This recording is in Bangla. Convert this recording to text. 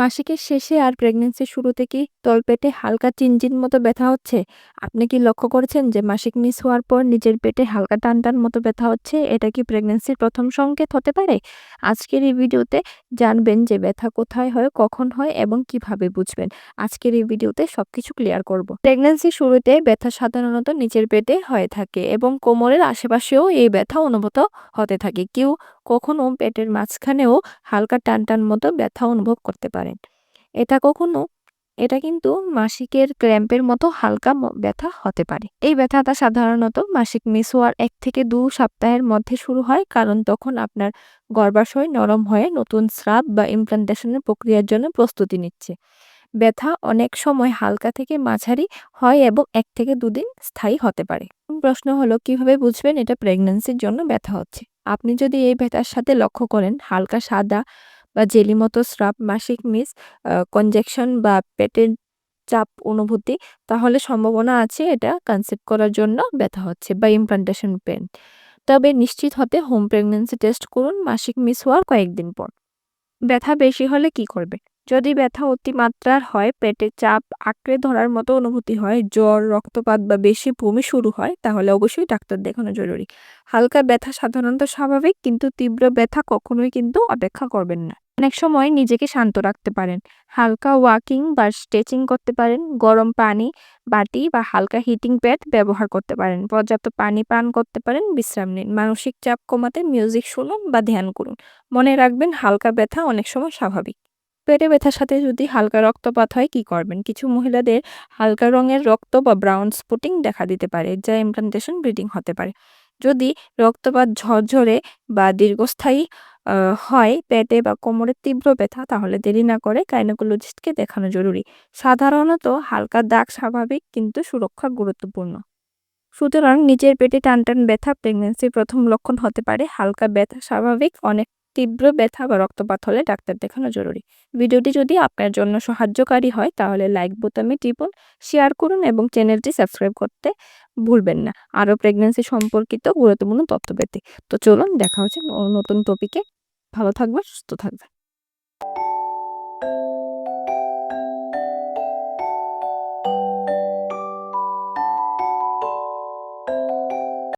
মাসিকের শেষে আর প্রেগন্যান্সির শুরুতে কি তলপেটে হালকা চিনচিন মতো ব্যথা হচ্ছে। আপনি কি লক্ষ্য করেছেন যে মাসিক মিস হওয়ার পর নিজের পেটে হালকা টান টান মতো ব্যথা হচ্ছে? এটা কি প্রেগন্যান্সির প্রথম সংকেত হতে পারে? আজকের এই ভিডিওতে জানবেন যে ব্যথা কোথায় হয়, কখন হয় এবং কীভাবে বুঝবেন। আজকের এই ভিডিওতে সবকিছু ক্লিয়ার করব। প্রেগন্যান্সির শুরুতে ব্যথা সাধারণত নিচের পেটে হয়ে থাকে এবং কোমরের আশেপাশেও এই ব্যথা অনুভূত হতে থাকে। কেউ কখনো পেটের মাঝখানেও হালকা টান টান মতো ব্যথা অনুভব করতে পারেন। এটা কখনো, এটা কিন্তু মাসিকের ক্র্যাম্পের মতো হালকা ব্যথা হতে পারে। এই ব্যথাটা সাধারণত মাসিক মিস হওয়ার এক থেকে দু সপ্তাহের মধ্যে শুরু হয়, কারণ তখন আপনার গর্ভাশয় নরম হয়ে নতুন স্রাব বা ইমপ্লান্টেশনের প্রক্রিয়ার জন্য প্রস্তুতি নিচ্ছে। ব্যথা অনেক সময় হালকা থেকে মাঝারি হয় এবং এক থেকে দুদিন স্থায়ী হতে পারে। প্রশ্ন হলো, কীভাবে বুঝবেন এটা প্রেগন্যান্সির জন্য ব্যথা হচ্ছে? আপনি যদি এই ব্যথার সাথে লক্ষ্য করেন, হালকা সাদা বা জেলি মতো স্রাব, মাসিক মিস কনজেকশন বা পেটের চাপ অনুভূতি, তাহলে সম্ভাবনা আছে এটা কনসেপ্ট করার জন্য ব্যথা হচ্ছে বা ইমপ্লান্টেশন পেন তবে নিশ্চিত হতে হোম প্রেগনেন্সি টেস্ট করুন মাসিক মিস হওয়ার কয়েকদিন পর। ব্যথা বেশি হলে কি করবে? যদি ব্যথা অতিমাত্রার হয়, পেটে চাপ আঁকড়ে ধরার মতো অনুভূতি হয়, জ্বর, রক্তপাত বা বেশি বমি শুরু হয়, তাহলে অবশ্যই ডাক্তার দেখানো জরুরি। হালকা ব্যথা সাধারণত স্বাভাবিক, কিন্তু তীব্র ব্যথা কখনোই কিন্তু অপেক্ষা করবেন না। অনেক সময় নিজেকে শান্ত রাখতে পারেন। হালকা ওয়াকিং বা স্ট্রেচিং করতে পারেন, গরম পানি, বাটি বা হালকা হিটিং প্যাড ব্যবহার করতে পারেন। পর্যাপ্ত পানি পান করতে পারেন, বিশ্রাম নিন। মানসিক চাপ কমাতে মিউজিক শুনুন বা ধ্যান করুন। মনে রাখবেন, হালকা ব্যথা অনেক সময় স্বাভাবিক। পেটে ব্যথার সাথে যদি হালকা রক্তপাত হয়, কি করবেন? কিছু মহিলাদের হালকা রঙের রক্ত বা ব্রাউন স্পটিং দেখা দিতে পারে, যা ইমপ্লান্টেশন ব্লিডিং হতে পারে। যদি রক্তপাত ঝরঝরে বা দীর্ঘস্থায়ী হয় পেটে বা কোমরের তীব্র ব্যথা, তাহলে দেরি না করে গাইনোকোলজিস্টকে দেখানো জরুরি। সাধারণত হালকা দাগ স্বাভাবিক, কিন্তু সুরক্ষা গুরুত্বপূর্ণ। সুতরাং নিজের পেটে টান টান ব্যথা প্রেগন্যান্সির প্রথম লক্ষণ হতে পারে। হালকা ব্যথা স্বাভাবিক, অনেক তীব্র ব্যথা বা রক্তপাত হলে ডাক্তার দেখানো জরুরি। ভিডিওটি যদি আপনার জন্য সাহায্যকারী হয়, তাহলে লাইক বোতামে টিপুন শেয়ার করুন এবং চ্যানেলটি সাবস্ক্রাইব করতে ভুলবেন না। আরও প্রেগনেন্সি সম্পর্কিত গুরুত্বপূর্ণ তথ্য পেতে তো চলুন দেখা হচ্ছে নতুন টপিকে ভালো থাকবে সুস্থ থাকবেন।